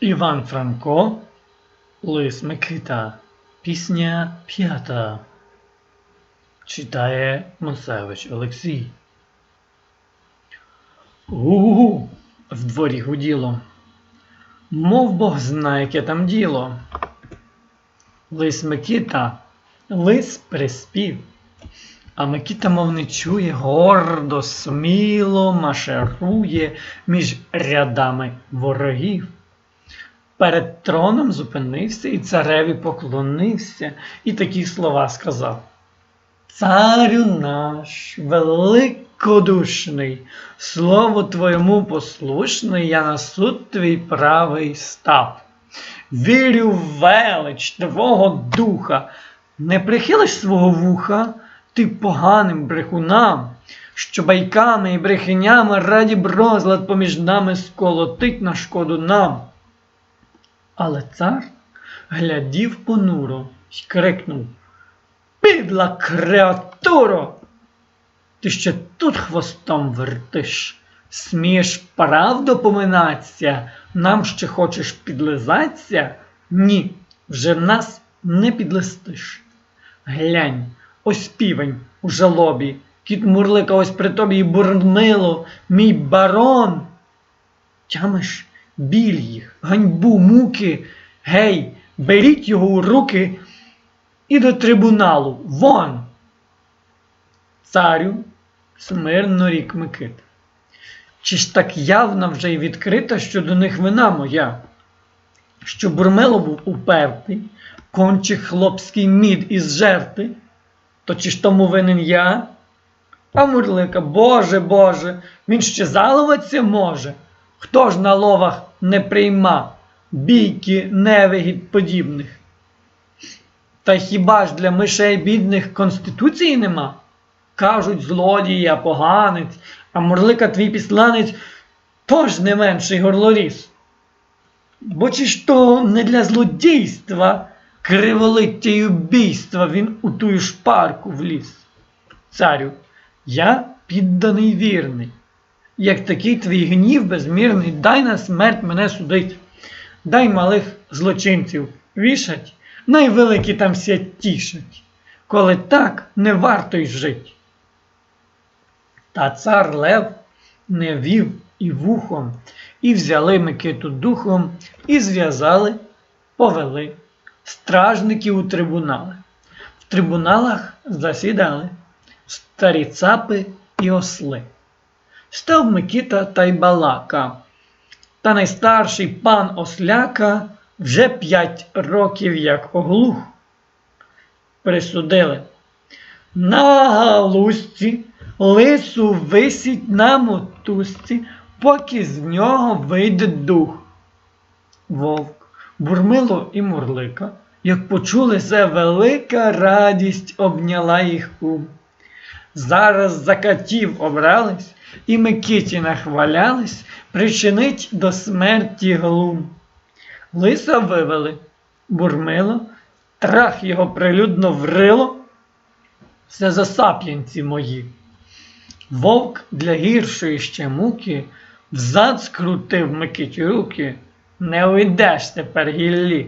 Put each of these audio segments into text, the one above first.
Іван Франко, Лис Микита, Пісня п'ята. Читає Мосевич Олексій. У, в дворі гуділо. Мов Бог знає, яке там діло. Лис Микита, лис приспів. А Микита, мов не чує, гордо, сміло машерує між рядами ворогів. Перед троном зупинився і цареві поклонився, і такі слова сказав. Царю наш, великодушний, слову твоєму послушний, я на суд твій правий став. Вірю в велич твого духа, не прихилиш свого вуха ти поганим брехунам, що байками і брехенями раді б розлад поміж нами сколотить на шкоду нам. Але цар глядів понуро й крикнув Підла креатуро! Ти ще тут хвостом вертиш, смієш правду поминаться, нам ще хочеш підлизаться? Ні, вже нас не підлистиш. Глянь, ось півень у жалобі, кіт мурлика ось при тобі і бурмило, мій барон. Тямиш біль їх, ганьбу, муки, гей, беріть його у руки і до трибуналу вон. Царю, смирно рік Микит. Чи ж так явна вже й відкрита, що до них вина моя, що Бурмило був упертий, кончик хлопський мід із жерти, то чи ж тому винен я? А Мурлика, Боже Боже, він ще заловаться може. Хто ж на ловах не прийма бійки невигід подібних? Та хіба ж для мишей бідних конституції нема? Кажуть, злодій, а поганець, а Мурлика твій післанець тож не менший горлоріз. Бо чи ж то не для злодійства, криволиття й убійства він у тую шпарку вліз? Царю, я підданий вірний. Як такий твій гнів безмірний, дай на смерть мене судить, дай малих злочинців вішать, найвеликі там ся тішать, коли так не варто й жить. Та цар Лев не вів і вухом, і взяли Микиту духом, і зв'язали, повели стражників у трибунали. В трибуналах засідали старі цапи і осли. Став Микита та й балака. Та найстарший пан Осляка вже п'ять років як оглух. Присудили. На галузці лису висіть на мотузці, поки з нього вийде дух. Вовк, бурмило і мурлика, як почули це, велика радість обняла їх ум. Зараз за катів обрались і Микиті нахвалялись, причинить до смерті глум. Лиса вивели, бурмило, трах його прилюдно врило. Все за сап'янці мої. Вовк для гіршої ще муки взад скрутив Микиті руки, не уйдеш тепер гіллі.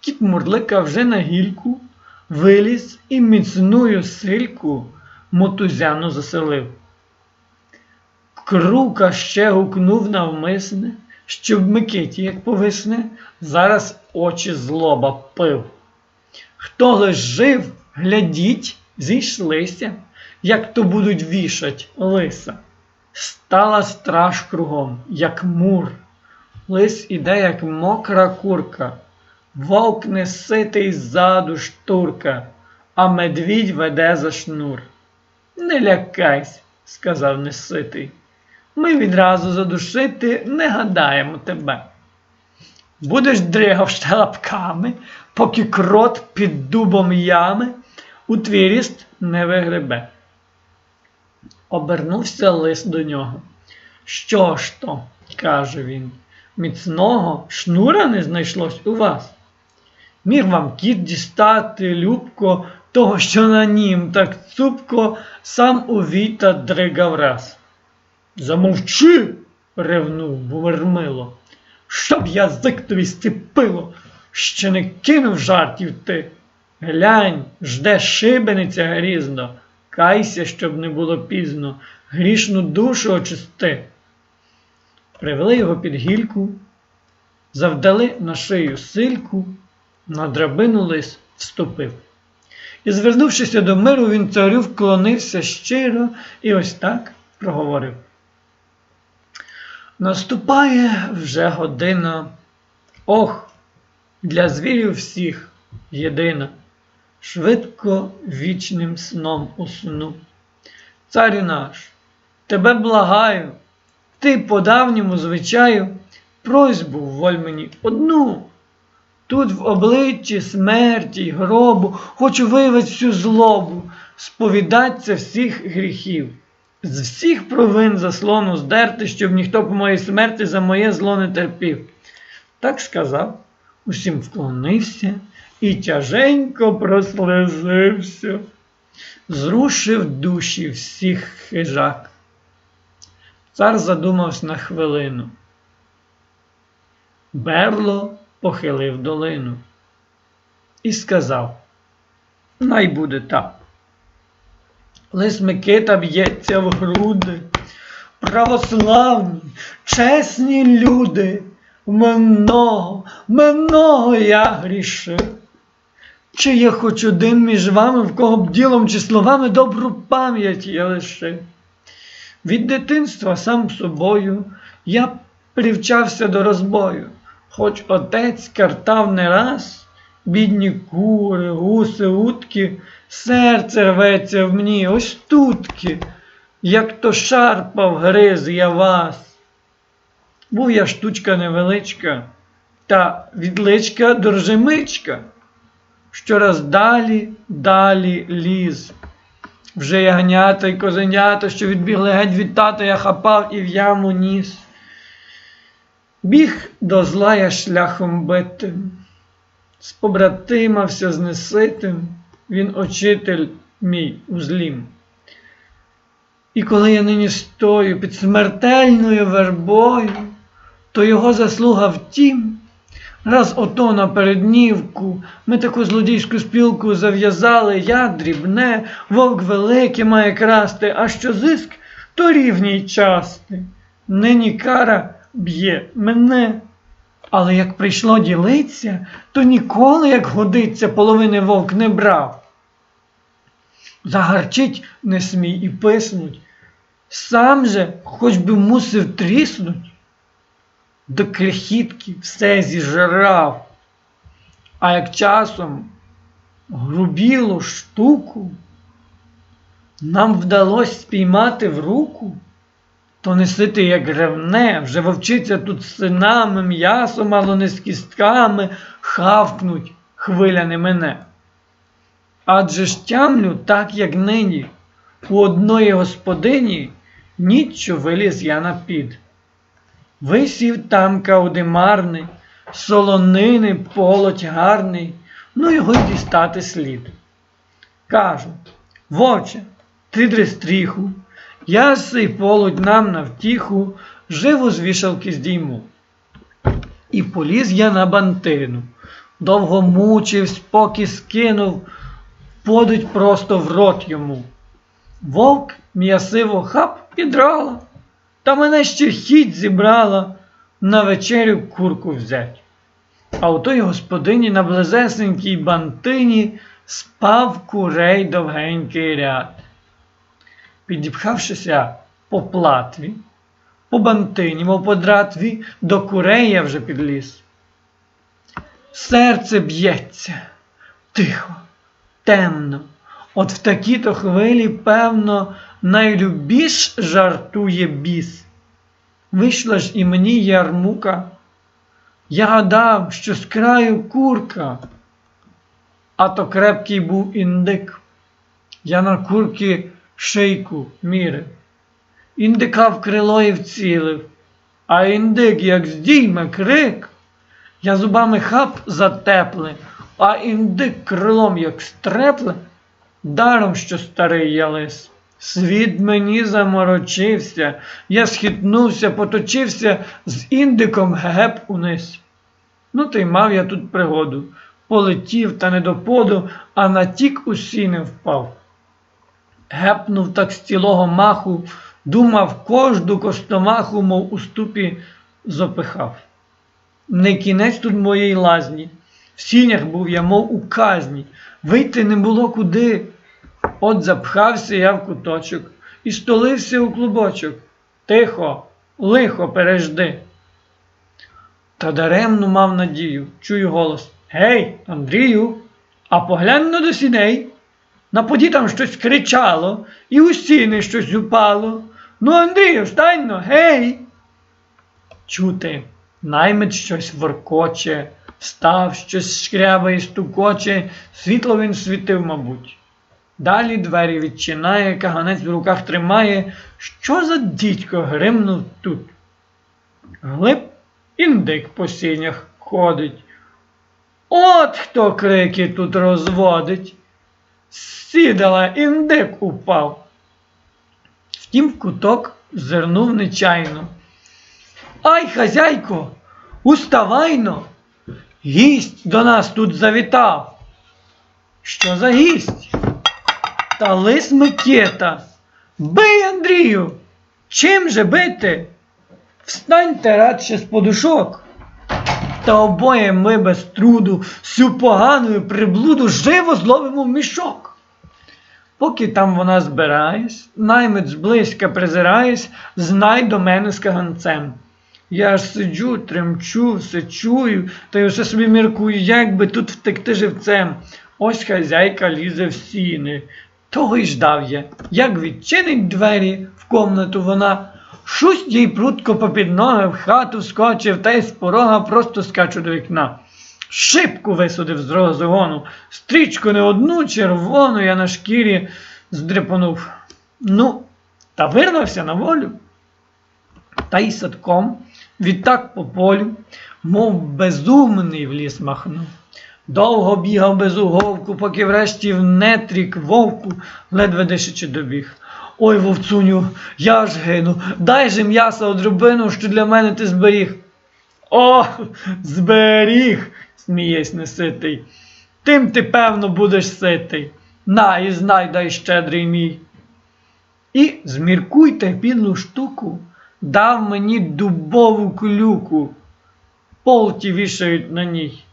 Кіт Мурлика вже на гільку виліз і міцною сильку мотузяну заселив. Крука ще гукнув навмисне, щоб Микиті, як повисне, зараз очі злоба пив. Хто лиш жив, глядіть, зійшлися, як то будуть вішать лиса. Стала страж кругом, як мур. Лис іде, як мокра курка, вовк неситий ззаду штурка, а медвідь веде за шнур. Не лякайся, сказав неситий. Ми відразу задушити не гадаємо тебе. Будеш дригав шталапками, поки крот під дубом ями у твій ріст не вигребе. Обернувся лис до нього. Що ж то, каже він, міцного шнура не знайшлось у вас. Міг вам кіт дістати, любко, того, що на нім так цупко сам у віта дригав раз. Замовчи, ревнув Бурмило. щоб язик тобі стіпило, ще не кинув жартів ти. Глянь, жде шибениця грізно, кайся, щоб не було пізно, грішну душу очисти. Привели його під гільку, завдали на шию сильку, на драбину лис вступив. І, звернувшися до миру, він царю вклонився щиро і ось так проговорив. Наступає вже година, ох, для звірів всіх єдина, швидко вічним сном усну. Царю наш, тебе благаю, ти по давньому звичаю просьбу воль мені одну. Тут в обличчі смерті й гробу хочу виявити всю злобу, сповідаться всіх гріхів, з всіх провин заслону здерти, щоб ніхто по моїй смерті за моє зло не терпів. Так сказав, усім вклонився і тяженько прослезився, зрушив душі всіх хижак. Цар задумався на хвилину. Берло похилив долину і сказав: Най буде так. Лис Микита б'ється в груди, православні, чесні люди, много, много я грішив. Чи є хоч один між вами, в кого б ділом чи словами добру пам'ять я лишив? Від дитинства сам собою я привчався до розбою, хоч отець картав не раз, бідні кури, гуси, утки, серце рветься в мені, ось тутки, як то шарпав гриз я вас. Був я штучка невеличка, та відличка доржемичка, щораз далі, далі ліз. Вже ягнята й козенята, що відбігли геть від тата, я хапав і в яму ніс. Біг до зла я шляхом битим, з неситим, він очитель мій узлім. І коли я нині стою під смертельною вербою, то його заслуга в тім, раз ото на переднівку ми таку злодійську спілку зав'язали, я дрібне, вовк великий має красти, а що зиск, то рівній части. Нині кара б'є мене. Але як прийшло ділиться, то ніколи, як годиться, половини вовк не брав. Загарчить не смій і писнуть. Сам же хоч би мусив тріснуть, до крихітки все зіжрав. А як часом грубілу штуку нам вдалося спіймати в руку, то несити як ревне, вже вовчиться тут синами, м'ясо мало не з кістками, хавкнуть хвиля не мене. Адже ж тямлю, так як нині, у одної господині ніччю виліз я на під. Висів там каудимарний, солонини полоть гарний, ну його й дістати слід. Кажу, вовче, ти дрестріху, я сей полудь нам на втіху, живо з вішалки здійму. І поліз я на бантину, довго мучивсь, поки скинув, подуть просто в рот йому. Вовк м'ясиво хап підрала, та мене ще хіть зібрала на вечерю курку взять. А у той господині на близесенькій бантині спав курей довгенький ряд. Підіпхавшися по платві, по бантині, мов по дратві, до курей я вже підліз. Серце б'ється тихо, темно. От в такі-то хвилі, певно, найлюбіш жартує біс. Вийшла ж і мені ярмука. Я гадав, що з краю курка, а то крепкий був індик. Я на курки шийку мірив. Індика в крило і вцілив, а індик, як здійме крик, я зубами хап затепле, а індик крилом як стрепле, даром, що старий я лис. Світ мені заморочився, я схитнувся, поточився з індиком геп униз. Ну, й мав я тут пригоду. Полетів та не до поду, а на тік у сіни впав. Гепнув так з цілого маху, думав, кожну костомаху, мов у ступі, запихав. Не кінець тут моєї лазні. В сінях був я, мов у казні, вийти не було куди. От запхався я в куточок і столився у клубочок. Тихо, лихо пережди. Та даремно мав надію, чую голос. Гей, Андрію, а поглянь но до сіней. На поді там щось кричало, і у стіни щось упало. Ну, Андрію, встань но, гей. Чути, наймит щось воркоче, став щось шкрябає і стукоче, світло він світив, мабуть. Далі двері відчинає, каганець в руках тримає. Що за дідько гримнув тут? Глиб індик по сінях ходить. От хто крики тут розводить. Сідала індик упав. Втім, куток зирнув нечайно. Ай, хазяйко, уставайно. Гість до нас тут завітав. Що за гість? Та лис Микета. Бий, Андрію! Чим же бити? Встаньте радше з подушок. Та обоє ми без труду всю погану приблуду живо зловимо в мішок. Поки там вона збираєсь, наймець близька презираєсь, знай до мене з каганцем. Я ж сиджу, тремчу, все чую, та й усе собі міркую, як би тут втекти живцем. Ось хазяйка лізе в сіни. Того й ждав я, як відчинить двері в комнату вона, шусть їй прутко попід ноги в хату скочив, та й з порога просто скачу до вікна. Шибку висудив з розгону, стрічку не одну червону я на шкірі здрипонув. Ну, та вирвався на волю. Та й садком, відтак по полю, мов безумний в ліс махнув. Довго бігав без уговку, поки врешті в нетрік вовку ледве дишичи добіг. Ой, вовцуню, я ж гину, дай же м'яса одрубину, що для мене ти зберіг. О, зберіг, смієсь неситий. Тим ти, певно, будеш ситий. На і знай, дай щедрий мій. І зміркуйте підлу штуку, дав мені дубову клюку. Полті вішають на ній.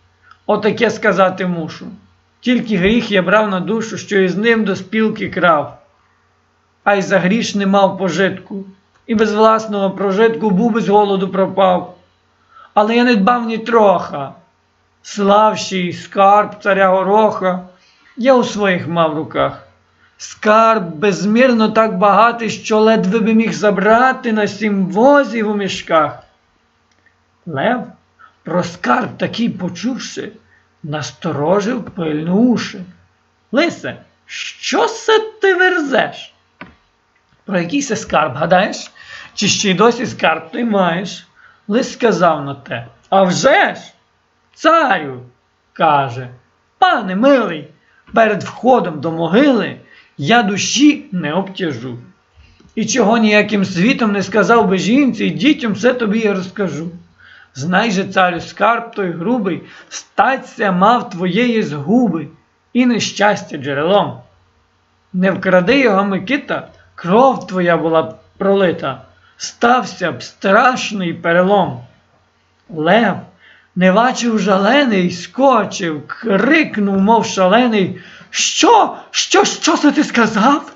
Отаке сказати мушу. Тільки гріх я брав на душу, що із ним до спілки крав. А й за гріш не мав пожитку, і без власного прожитку був без голоду пропав. Але я не дбав ні троха. Славший скарб царя гороха, я у своїх мав руках. Скарб безмірно так багатий, що ледве би міг забрати на сім возів у мішках. Лев про скарб такий почувши, насторожив пильно уші. Лисе, що се ти верзеш? Про якийсь скарб гадаєш? Чи ще й досі скарб ти маєш? Лис сказав на те. А вже ж, царю, каже, пане милий, перед входом до могили я душі не обтяжу. І чого ніяким світом не сказав би жінці, і дітям все тобі я розкажу. Знай же, царю, скарб той грубий, статься мав твоєї згуби і нещастя джерелом. Не вкради його, Микита, кров твоя була б пролита, стався б страшний перелом. Лев, не бачив жалений, скочив, крикнув, мов шалений. Що? Що, що це ти сказав?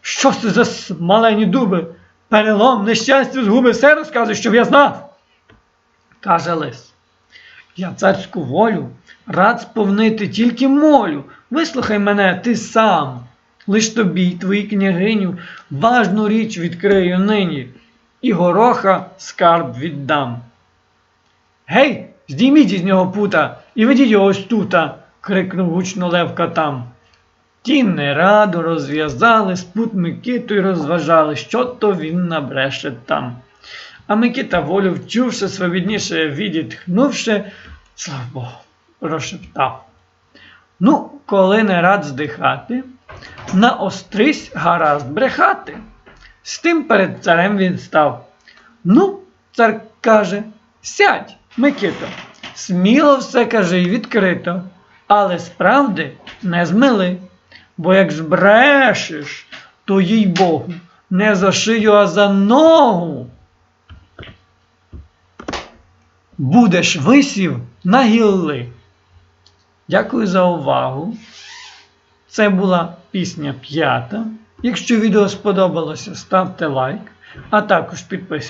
Що це за смалені дуби? Перелом, нещастя, згуби, все розказуй, щоб я знав каже лис. Я царську волю рад сповнити тільки молю. Вислухай мене ти сам. Лиш тобі, твої княгиню, важну річ відкрию нині, і гороха скарб віддам. Гей, здійміть із нього пута і ведіть його ось тута, крикнув гучно Левка там. Ті нераду розв'язали, спут Микиту й розважали, що то він набреше там. А Микита волю вчувши, свобідніше відітхнувши, слава Богу, прошептав. Ну, коли не рад здихати, наострись гаразд брехати. З тим перед царем він став. Ну, цар каже, сядь, Микито, сміло все каже й відкрито, але справди не змили. Бо як збрешеш, то їй Богу, не за шию, а за ногу. Будеш висів на гілли. Дякую за увагу. Це була пісня п'ята. Якщо відео сподобалося, ставте лайк, а також підписуйтесь.